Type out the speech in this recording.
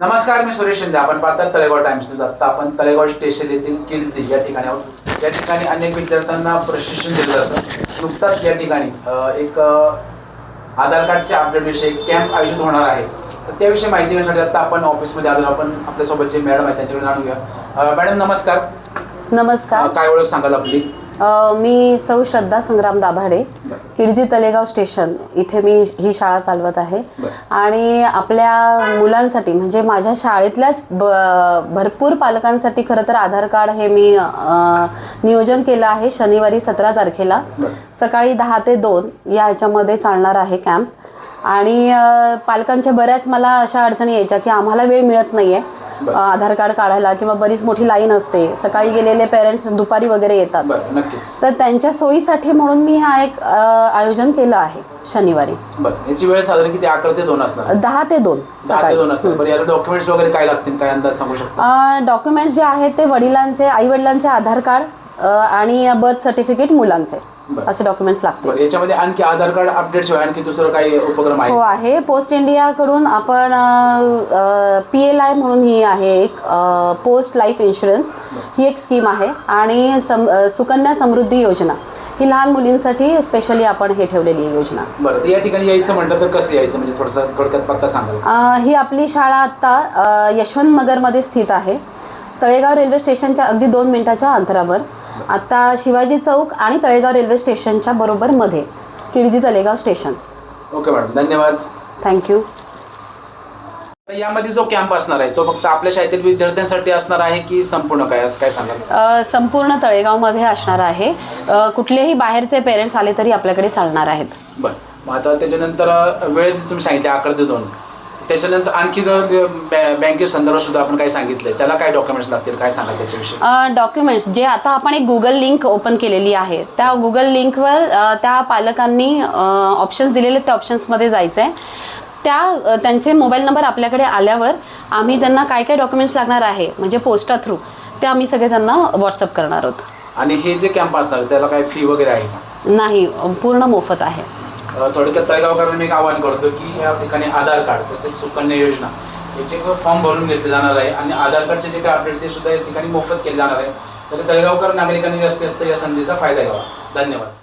नमस्कार मी सुरेश शिंदे. आपण पाहतात तळेगाव टाइम्स न्यूज. आता आपण तळेगाव स्टेशन येथील किडसी या ठिकाणी आहोत. या ठिकाणी अनेक विद्यार्थ्यांना प्रशिक्षण दिलं जातं. नुकताच या ठिकाणी एक आधार कार्डच्या अपडेट विषयी कॅम्प आयोजित होणार आहे. तर त्याविषयी माहिती घेण्यासाठी आता आपण ऑफिसमध्ये आलो. आपण आपल्यासोबत जे मॅडम आहेत त्यांच्याकडे जाणून घेऊया. अ, मॅडम नमस्कार. नमस्कार. काय ओळख सांगाल आपली? मी सौ श्रद्धा संग्राम दाभाडे किडजी तलेगाव स्टेशन इथे मी ही शाळा चालवत आहे. आणि आपल्या मुलांसाठी म्हणजे माझ्या शाळेतल्याच ब- भरपूर पालकांसाठी खरं तर आधार कार्ड हे मी नियोजन केलं आहे शनिवारी सतरा तारखेला. सकाळी दहा ते दोन या ह्याच्यामध्ये चालणार आहे कॅम्प आणि पालकांच्या बऱ्याच मला अशा अडचणी यायच्या की आम्हाला वेळ मिळत नाहीये बरं. आधार कार्ड काढायला किंवा बरीच मोठी लाईन असते. सकाळी गेलेले पेरेंट्स दुपारी वगैरे येतात. तर त्यांच्या सोयीसाठी म्हणून मी हा एक आयोजन केलं आहे शनिवारी. बरं याची वेळ साधारण किती? अकरा ते दोन असणार. दहा ते दोन सकाळी. डॉक्युमेंट्स वगैरे काय लागतील? काय अंदाज सांगू शकतो? डॉक्युमेंट्स जे आहेत ते वडिलांचे आई वडिलांचे आधार कार्ड आणि बर्थ सर्टिफिकेट मुलांचे. असे डॉक्युमेंट्स लागतील. याच्यामध्ये आणखी आधार कार्ड अपडेट शिवाय आणखी दुसरं काही उपक्रम हो आहे. आहे पोस्ट इंडियाकडून आपण पी एल आय म्हणून ही आहे एक पोस्ट लाईफ इन्शुरन्स ही एक स्कीम आहे. आणि सम सुकन्या समृद्धी योजना. ही लहान मुलींसाठी स्पेशली आपण हे ठेवलेली आहे योजना. बरं या ठिकाणी यायचं म्हटलं तर कसं यायचं? म्हणजे थोडंसं थोडक्यात पत्ता सांगाल अ, ही आपली शाळा आत्ता यशवंत नगरमध्ये स्थित आहे. तळेगाव रेल्वे स्टेशनच्या अगदी दोन मिनिटाच्या अंतरावर. आता शिवाजी चौक आणि तळेगाव रेल्वे स्टेशनच्या बरोबर मध्ये Kidzee Talegaon station. Okay madam धन्यवाद. थँक्यू तर यामध्ये जो कॅम्प असणार आहे तो फक्त आपल्या शाळेतील विद्यार्थ्यांसाठी असणार आहे की संपूर्ण काय असं काय सांगाल? अ, संपूर्ण तळेगावमध्ये असणार आहे. अ, कुठलेही बाहेरचे पेरेंट्स आले तरी आपल्याकडे चालणार आहेत. बरं. मग आता त्याच्यानंतर अं, वेळ जी तुम्ही सांगितली अकरा ते दोन. त्याच्यानंतर आणखी बँके संदर्भात सुद्धा आपण काय सांगितलंय. त्याला काय डॉक्युमेंट्स लागतील काय सांगाल त्याच्याविषयी? डॉक्युमेंट्स जे आता आपण एक गुगल लिंक ओपन केलेली आहे. त्या गुगल लिंकवर अ, त्या पालकांनी ऑप्शन्स दिलेले त्या ऑप्शन्समध्ये जायचं आहे त्या त्यांचे मोबाईल नंबर आपल्याकडे आल्यावर आम्ही त्यांना काय काय डॉक्युमेंट्स लागणार आहे म्हणजे पोस्टा थ्रू ते आम्ही सगळे त्यांना व्हॉट्सअप करणार आहोत. आणि हे जे कॅम्प असणार आहे, त्याला काय फी वगैरे आहे नाही पूर्ण मोफत आहे. थोडक्यात तळेगावकरांना मी एक आवाहन करतो की या ठिकाणी आधार कार्ड तसेच सुकन्या योजना याचे फॉर्म भरून घेतले जाणार आहे आणि आधार कार्डचे जे काही अपडेट ते सुद्धा या ठिकाणी मोफत केले जाणार आहे. तर तळेगावकर नागरिकांनी जास्तीत जास्त या संधीचा फायदा घ्यावा. धन्यवाद.